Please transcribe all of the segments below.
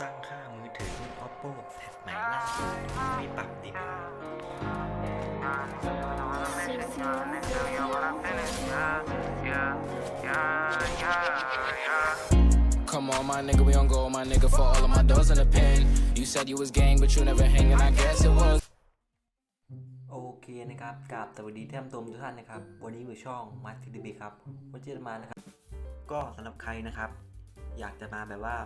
ตั้งค่ามือถือรุ่น oppo แพทใหม่ล่าสุดไม่ปรับดิบ Come on, my nigga, we on go, my nigga, for all of my doors in the pen. You said you was gang, but you never hanging, I guess it was. โอเคนะครับกราบสวัสดีท่านผู้ชมทุกท่านนะครับ วันนี้อยู่ช่องมาทีดีบีครับวันนี้จะมานะครับ ก็สำหรับใครนะครับ อยากจะมาแบบว่า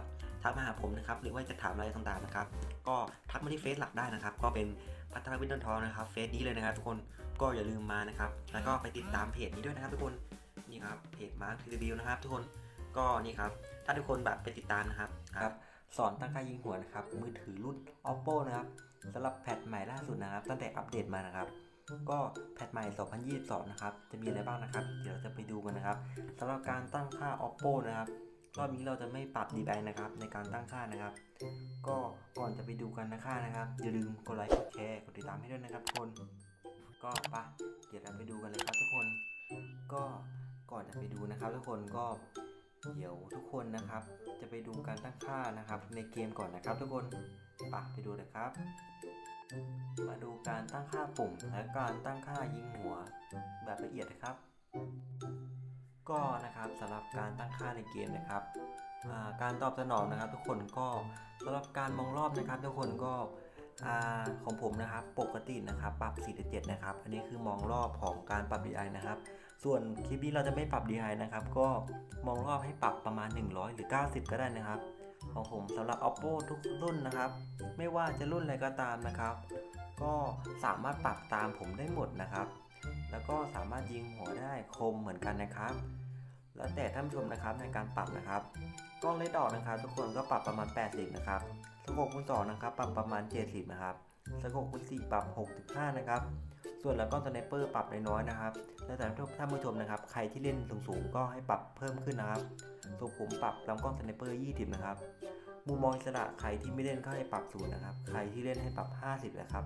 ทักมาหาผมนะครับหรือว่าจะถามอะไรต่างๆนะครับก็ทักมาที่เฟซหลักได้นะครับ ก็เป็นพัทรวิทย์ต้นทองนะครับเฟซนี้เลยนะครับทุกคนก็อย่าลืมมานะครับ แล้วก็ไปติดตามเพจนี้ด้วยนะครับ ทุกคนนี่ครับเพจมาร์คทีดีนะครับ ทุกคนก็นี่ครับถ้าทุกคนแบบไปติดตามนะครับครับสอนตั้งค่ายิงหัวนะครับมือถือรุ่น oppo นะครับสำหรับแพทใหม่ล่าสุดนะครับ ตั้งแต่อัปเดตมานะครับก็แพทใหม่ 2022 นะครับ จะมีอะไรบ้างนะครับ เดี๋ยวเราจะไปดูกันนะครับสำหรับการตั้งค่า oppo นะครับ รอบนี้เราจะไม่ปรับ DPI นะครับ ในการตั้งค่านะครับ ก็ก่อนจะไปดูกันนะคะนะครับ อย่าลืมกดไลค์กดแชร์กดติดตามให้ด้วยนะครับทุกคน ก็ไปเดี๋ยวเราไปดูกันเลยครับทุกคน ก็ก่อนจะไปดูนะครับ ทุกคนก็เดี๋ยวทุกคนนะครับ จะไปดูการตั้งค่านะครับ ในเกมก่อนนะครับ ทุกคนไปไปดูเลยครับ มาดูการตั้งค่าปุ่มและการตั้งค่ายิงหัวแบบละเอียดนะครับ ก็นะครับสำหรับการตั้งค่าในเกมนะครับการตอบสนองนะครับ ทุกคนก็สำหรับการมองรอบนะครับ ทุกคนก็ของผมนะครับปกตินะครับปรับ4-7นะครับ อันนี้คือมองรอบของการปรับ DI นะครับ ส่วนคลิปนี้เราจะไม่ปรับ DI นะครับ ก็มองรอบให้ปรับประมาณ 100 หรือ 90 ก็ได้นะครับ ของผมสำหรับ oppo ทุกรุ่นนะครับ ไม่ว่าจะรุ่นอะไรก็ตามนะครับ ก็สามารถปรับตามผมได้หมดนะครับ แล้วก็สามารถยิงหัวได้คมเหมือนกันนะครับ แล้วแต่ท่านชมนะครับในการปรับนะครับกล้องเลดดอกนะครับ ทุกคนก็ปรับประมาณ 80 นะครับสโคปคูณ2นะครับปรับประมาณ 70 นะครับสโคปคูณ4ปรับ 65 นะครับ ส่วนแล้วก็สไนเปอร์ปรับน้อยๆนะครับแล้วแต่ท่านผู้ชมนะครับ ใครที่เล่นสูงๆก็ให้ปรับเพิ่มขึ้นนะครับส่วนผมปรับลำกล้องสไนเปอร์ 20 นะครับมุมมองอิสระใครที่ไม่เล่นก็ให้ปรับศูนย์นะครับ ใครที่เล่นให้ปรับ 50 นะครับ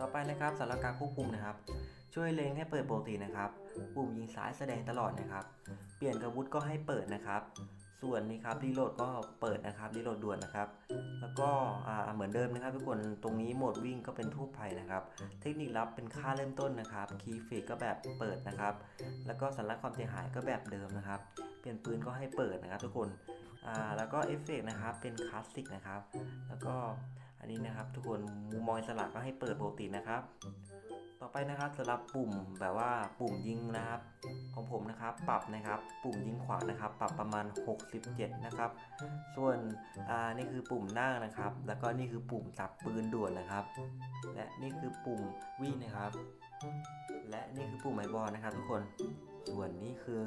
ต่อไปนะครับสำหรับการควบคุมนะครับ ช่วยเล็งให้เปิดปกตินะครับ ปุ่มยิงซ้ายแสดงตลอดนะครับ เปลี่ยนกระวุธก็ให้เปิดนะครับ ส่วนนี้ครับรีโหลดก็เปิดนะครับรีโหลดด่วนนะครับ แล้วก็เหมือนเดิมนะครับทุกคนตรงนี้โหมดวิ่งก็เป็นทั่วไปนะครับ เทคนิคลับเป็นค่าเริ่มต้นนะครับคีย์เฟกก็แบบเปิดนะครับ แล้วก็สัญลักษณ์ความเสียหายก็แบบเดิมนะครับ เปลี่ยนปืนก็ให้เปิดนะครับ ทุกคนแล้วก็เอฟเฟกนะครับเป็นคลาสสิกนะครับ แล้วก็ นนี้นะครับ ทุกคนมุมมองสระก็ให้เปิดปกตินะครับ ต่อไปนะครับสำหรับปุ่มแบบว่าปุ่มยิงนะครับ ของผมนะครับปรับนะครับ ปุ่มยิงขวานะครับ ปรับประมาณ 67 นะครับ ส่วนอ่านี่คือปุ่มหน้านะครับ แล้วก็นี่คือปุ่มจับปืนด่วนนะครับ และนี่คือปุ่มวิ่งนะครับ และนี่คือปุ่มไอบอลนะครับ ทุกคนส่วนนี้คือ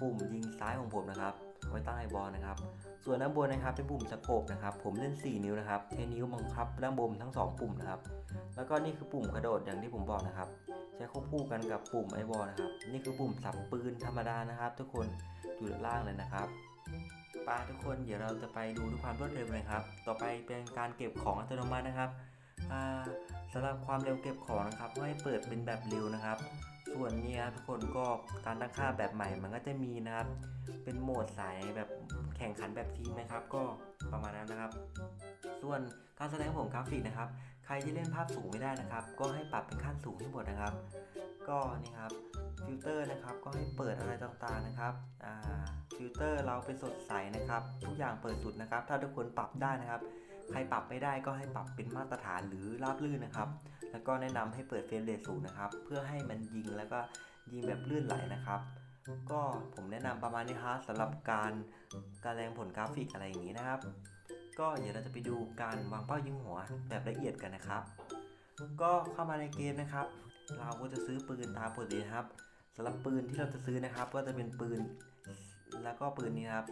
ปุ่มยิงซ้ายของผมนะครับ ไว้ตั้งไอบอลนะครับ ส่วนด้านบนนะครับเป็นปุ่มสโคปนะครับ ผมเล่น 4 นิ้วนะครับใช้นิ้วบังคับด้านบนทั้ง 2 ปุ่มนะครับ แล้วก็นี่คือปุ่มกระโดดอย่างที่ผมบอกนะครับ ใช้ควบคู่กันกับปุ่มไอบอลนะครับ นี่คือปุ่มสับปืนธรรมดานะครับ ทุกคนอยู่ด้านล่างเลยนะครับป้าทุกคนเดี๋ยวเราจะไปดูด้วยความรวดเร็วเลยครับ ต่อไปเป็นการเก็บของอัตโนมัตินะครับ สำหรับความเร็วเก็บของนะครับให้เปิดเป็นแบบเร็วนะครับ ส่วนนี้ครับทุกคนก็การตั้งค่าแบบใหม่มันก็จะมีนะครับ เป็นโหมดสายแบบแข่งขันแบบทีมนะครับ ก็ประมาณนั้นนะครับ ส่วนการแสดงผลกราฟิกนะครับ ใครที่เล่นภาพสูงไม่ได้นะครับ ก็ให้ปรับเป็นขั้นสูงให้หมดนะครับ ก็นี่ครับฟิลเตอร์นะครับก็ให้เปิดอะไรต่างๆนะครับฟิลเตอร์เราเป็นสดใสนะครับ ทุกอย่างเปิดสุดนะครับ ถ้าทุกคนปรับได้นะครับ ใครปรับไม่ได้ก็ให้ปรับเป็นมาตรฐานหรือราบลื่นนะครับ แล้วก็แนะนำให้เปิดเฟรมเรทสูงนะครับ เพื่อให้มันยิงแล้วก็ยิงแบบลื่นไหลนะครับ ก็ผมแนะนำประมาณนี้ครับสำหรับการการแรงผลกราฟิกอะไรอย่างนี้นะครับ ก็เดี๋ยวเราจะไปดูการวางเป้ายิงหัวแบบละเอียดกันนะครับ ก็เข้ามาในเกมนะครับ เราก็จะซื้อปืนตามปกตินะครับสำหรับปืนที่เราจะซื้อนะครับ ก็จะเป็นปืนแล้วก็ปืนนี้ครับ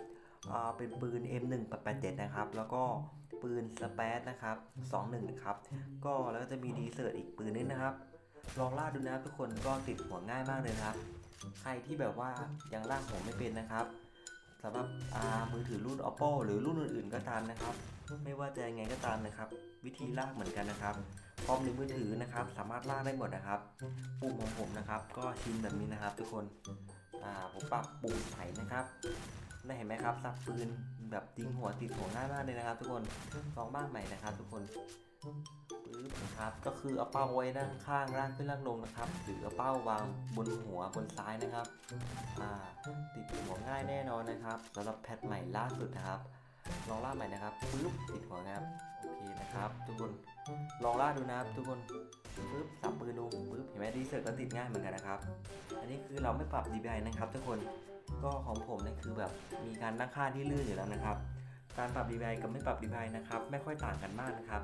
เป็นปืน M187 นะครับ แล้วก็ปืนสเปซนะครับ21นะครับ ก็แล้วก็จะมีดีเซอร์อีกปืนนึงนะครับ ลองล่าดดูนะครับทุกคนก็ติดหัวง่ายมากเลยครับ ใครที่แบบว่ายังล่างหัวไม่เป็นนะครับสำหรับอ่ามือถือรุ่น oppo หรือรุ่นอื่นๆก็ตามนะครับ ไม่ว่าจะยังไงก็ตามนะครับ วิธีลากเหมือนกันนะครับคอมหรือมือถือนะครับ สามารถลากได้หมดนะครับ ปุ่มของผมนะครับ ก็ชินแบบนี้นะครับ ทุกคน อ่าผมปรับปุ่มใสนะครับได้เห็นไหมครับสับปืนแบบยิงหัวติดหัวง่ายมากเลยนะครับ ทุกคนลองบ้างใหม่นะครับ ทุกคนปึ๊บนะครับ ก็คือเอาเป้าไว้ด้านข้างล่างขึ้นล่างลงนะครับ หรือเอาเป้าวางบนหัวบนซ้ายนะครับอ่าติดหัวง่ายแน่นอนนะครับสำหรับแพทใหม่ล่าสุดนะครับ ลองล่าใหม่นะครับปึ๊บติดหัวนะครับโอเคนะครับ ทุกคนลองล่าดูนะครับ ทุกคน ปึ๊บสับปืนดูปึ๊บเห็นไหมดีเซิร์ก็ติดง่ายเหมือนกันนะครับ อันนี้คือเราไม่ปรับ DPI นะครับทุกคนก็ของผมนี่คือแบบมีการตั้งค่าที่ลื่นอยู่แล้วนะครับ การปรับ DPI กับไม่ปรับ DPI นะครับไม่ค่อยต่างกันมากนะครับ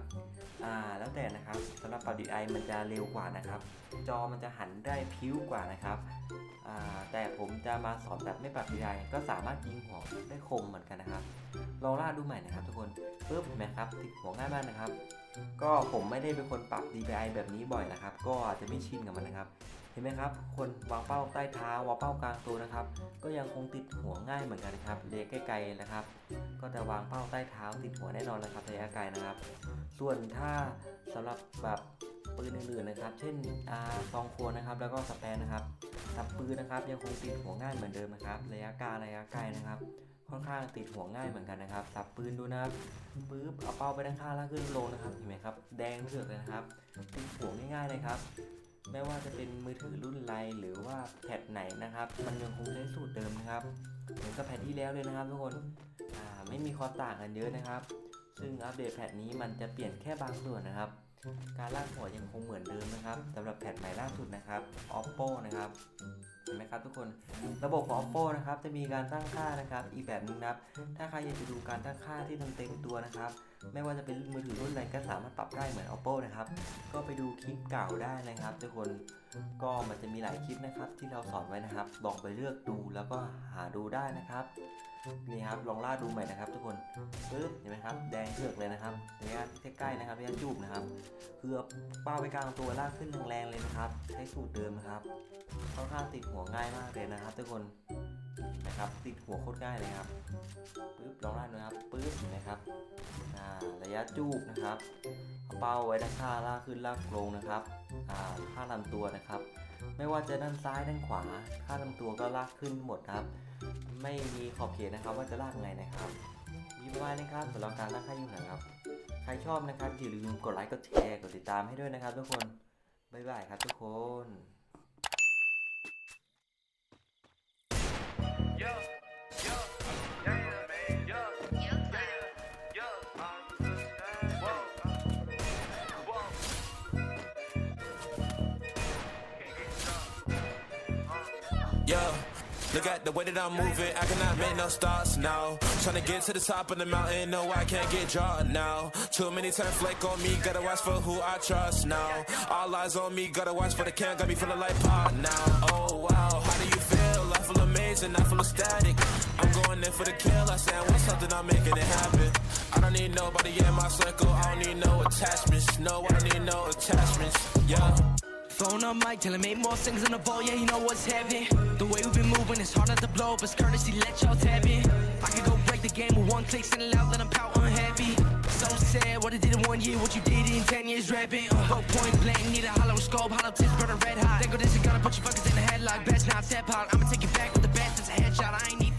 อ่าแล้วแต่นะครับสำหรับปรับ DPI มันจะเร็วกว่านะครับ จอมันจะหันได้พิ้วกว่านะครับอ่าแต่ผมจะมาสอนแบบไม่ปรับ DPI ก็สามารถยิงหัวได้คมเหมือนกันนะครับลองล่าดูใหม่นะครับ ทุกคนปึ๊บเห็นไหมครับติดหัวง่ายมากนะครับ ก็ผมไม่ได้เป็นคนปรับ DPI แบบนี้บ่อยนะครับ ก็อาจจะไม่ชินกับมันนะครับ เห็นไหมครับ คนวางเป้าใต้เท้าวางเป้ากลางตัวนะครับ ก็ยังคงติดหัวง่ายเหมือนกันนะครับระยะไกลๆนะครับ ก็จะวางเป้าใต้เท้าติดหัวแน่นอนนะครับระยะไกลนะครับ ส่วนถ้าสำหรับแบบปืนอื่นๆนะครับ เช่นซองโคนนะครับ แล้วก็สแปนนะครับสับปืนนะครับ ยังคงติดหัวง่ายเหมือนเดิมนะครับ ระยะกลางระยะไกลนะครับ ค่อนข้างติดหัวง่ายเหมือนกันนะครับ สับปืนดูนะครับปึ๊บเอาเป้าไปด้านข้างแล้วขึ้นลงนะครับเห็นไหมครับ แดงเถือกเลยนะครับติดหัวง่ายๆเลยครับ ไม่ว่าจะเป็นมือถือรุ่นไรหรือว่าแพดไหนนะครับ มันยังคงใช้สูตรเดิมนะครับ เหมือนกับแพดที่แล้วเลยนะครับทุกคนไม่มีความต่างกันเยอะนะครับ ซึ่งอัปเดตแพทนี้มันจะเปลี่ยนแค่บางส่วนนะครับ การลากหัวยังคงเหมือนเดิมนะครับสำหรับแพทใหม่ล่าสุดนะครับ oppo นะครับ ห็นไหมครับทุกคนระบบของ oppo นะครับจะมีการตั้งค่านะครับ อีกแบบหนึงนะครับ ถ้าใครอยากจะดูการตั้งค่าที่เต็มๆตัวนะครับ ไม่ว่าจะเป็นมือถือรุ่นอะไรก็สามารถปรับได้เหมือน oppo นะครับ ก็ไปดูคลิปเก่าได้นะครับ ทุกคนก็มันจะมีหลายคลิปนะครับ ที่เราสอนไว้นะครับลองไปเลือกดูแล้วก็หาดูได้นะครับนี่ครับลองล่าดูใหม่นะครับ ทุกคนปึ๊บเห็นไหมครับ แดงเถือกเลยนะครับระยะใกล้ๆนะครับระยะจูบนะครับคือเอป้าไปกลางตัวลากขึ้นแรงๆเลยนะครับ ใช้สูตรเดิมนะครับค่อนข้างติดหัวง่ายมากเลยนะครับ ทุกคนนะครับติดหัวโคตรง่ายเลยครับปึ๊บลองล่าดูนะครับปึ๊บนไหมครับอ่าระยะจูบนะครับเอาเป้าไว้ด้านข้างลากขึ้นลากลงนะครับอ่าข้าลำตัวนะครับ ไม่ว่าจะด้านซ้ายด้านขวาข้าลำตัวก็ลากขึ้นหมดครับ ไม่มีขอบเขตนะครับว่าจะลากไงนะครับมีประมาณนะครับสำหรับการลากค่ายุ่งนะครับ ใครชอบนะครับอย่าลืมกดไลค์กดแชร์กดติดตามให้ด้วยนะครับ ทุกคนบ๊ายบายครับทุกคน Look at the way that I'm moving, I cannot make no stops now. Tryna get to the top of the mountain, no, I can't get drawn now. Too many turn flake on me, gotta watch for who I trust now. All eyes on me, gotta watch for the can, got me feeling like pot now. Oh wow, how do you feel? I feel amazing, I feel ecstatic. I'm going in for the kill, I said, I want something, I'm making it happen. I don't need nobody in my circle, I don't need no attachments. No, I don't need no attachments, yeah. Phone on mic, tell him eight more singles in the vault, yeah, you know what's happening. The way we've been moving, it's hard not to blow up, it's courtesy, let y'all tap in. I could go break the game with one click, send it out, let 'em pout unhappy. So sad, what I did in one year, what you did in 10 years rapping. Uh, go point blank, need a hollow scope, hollow tips, burning red hot. Then go this and gonna put your fuckers in the headlock, best not step out. I'ma take you back with the best, it's a headshot, I ain't need